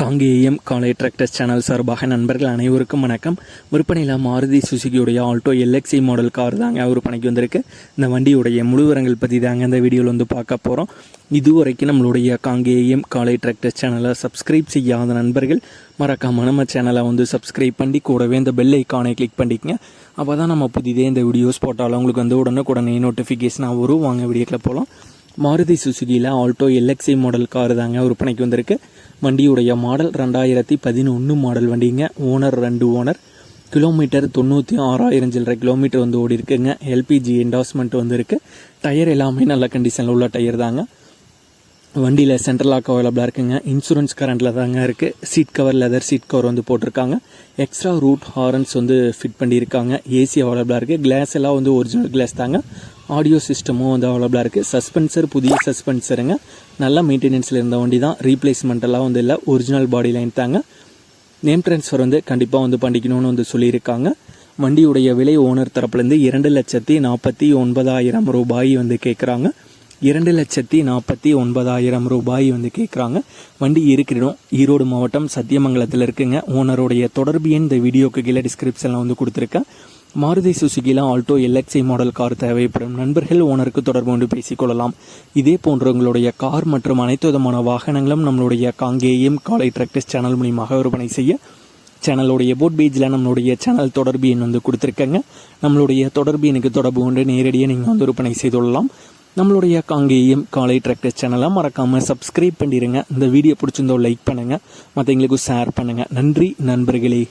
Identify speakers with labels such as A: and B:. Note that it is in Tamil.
A: காங்கேயம் காலை டிராக்டர்ஸ் சேனல் சார்பாக நண்பர்கள் அனைவருக்கும் வணக்கம். விற்பனையில் மாருதி சுசுகியுடைய ஆல்டோ எல்எக்ஸி மாடல் கார் தாங்க விற்பனைக்கு வந்திருக்கு. இந்த வண்டியுடைய முழுவரங்கள் பற்றி தாங்க இந்த வீடியோவில் வந்து பார்க்க போகிறோம் இதுவரைக்கும் நம்மளுடைய காங்கேயம் காலை டிராக்டர்ஸ் சேனலை சப்ஸ்கிரைப் செய்யாத நண்பர்கள் மறக்காம நம்ம சேனலை வந்து சப்ஸ்கிரைப் பண்ணி கூடவே இந்த பெல் ஐக்கானை கிளிக் பண்ணிக்கங்க. அப்போ தான் நம்ம புதிதே இந்த வீடியோஸ் போட்டாலும் உங்களுக்கு வந்து உடனுக்குடனே நோட்டிஃபிகேஷனாக வரும். வாங்க வீடியோக்கில் போகலாம் மாருதி சுசுகியில் ஆல்டோ எல்எக்ஸி மாடல் கார் தாங்க விற்பனைக்கு வந்திருக்கு. வண்டியுடைய மாடல் ரெண்டாயிரத்தி பதினொன்று மாடல் வண்டிங்க. ஓனர் ரெண்டு ஓனர் கிலோமீட்டர் தொண்ணூற்றி ஆறாயிரம் சில்லரை கிலோமீட்டர் வந்து ஓடி இருக்குங்க எல்பிஜி என்டாஸ்மெண்ட் வந்து டயர் எல்லாமே நல்ல கண்டிஷனில் உள்ள டயர் தாங்க. வண்டியில் சென்ட்ரல் லாக் அவைலபிளாக இருக்குங்க. இன்சூரன்ஸ் கரண்டில் தாங்க இருக்குது seat cover leather seat cover வந்து போட்டிருக்காங்க. எக்ஸ்ட்ரா ரூட் ஹாரன்ஸ் வந்து ஃபிட் பண்ணியிருக்காங்க. ஏசி அவைலபிளாக இருக்குது கிளாஸ் எல்லாம் வந்து ஒரிஜினல் கிளாஸ் தாங்க. ஆடியோ சிஸ்டமும் வந்து அவைலபிளாக இருக்குது சஸ்பென்சர் புதிய சஸ்பென்சருங்க நல்ல மெயின்டெனன்ஸில் இருந்த வண்டி தான் ரீப்ளேஸ்மெண்ட்டெல்லாம் வந்து இல்லை. ஒரிஜினல் பாடி லைன் தாங்க. நேம் ட்ரான்ஸ்ஃபர் வந்து கண்டிப்பாக வந்து பண்ணிக்கணும்னு வந்து சொல்லியிருக்காங்க. வண்டியுடைய விலை ஓனர் தரப்புலேருந்து இரண்டு லட்சத்தி நாற்பத்தி ஒன்பதாயிரம் ரூபாய் வந்து கேட்குறாங்க இரண்டு லட்சத்தி நாற்பத்தி ஒன்பதாயிரம் ரூபாய் வந்து கேட்குறாங்க வண்டி இருக்கிறோம் ஈரோடு மாவட்டம் சத்தியமங்கலத்தில் இருக்குங்க. ஓனருடைய தொடர்பு எண் இந்த வீடியோக்கு கீழே டிஸ்கிரிப்ஷனில் வந்து கொடுத்துருக்கேன். மாருதி சுசுகிலாம் ஆல்டோ எல்எக்ஸி மாடல் கார் தேவைப்படும். நண்பர்கள் ஓனருக்கு தொடர்பு கொண்டு பேசிக்கொள்ளலாம். இதே போன்ற உங்களுடைய கார் மற்றும் அனைத்து விதமான வாகனங்களும் நம்மளுடைய காங்கேயம் காலை டிராக்டர்ஸ் சேனல் மூலியமாக விற்பனை செய்ய சேனலுடைய போட் பேஜில் நம்மளுடைய சேனல் தொடர்பு எண் வந்து கொடுத்துருக்கேங்க. நம்மளுடைய தொடர்பு எனக்கு தொடர்பு கொண்டு நேரடியாக நீங்கள் வந்து விற்பனை செய்து கொள்ளலாம். நம்மளுடைய காங்கேயம் காலை டிராக்டர்ஸ் சேனலை மறக்காமல் சப்ஸ்கிரைப் பண்ணிடுங்க இந்த வீடியோ பிடிச்சிருந்தோ லைக் பண்ணுங்கள் மற்றவங்களுக்கும் ஷேர் பண்ணுங்கள் நன்றி நண்பர்களே.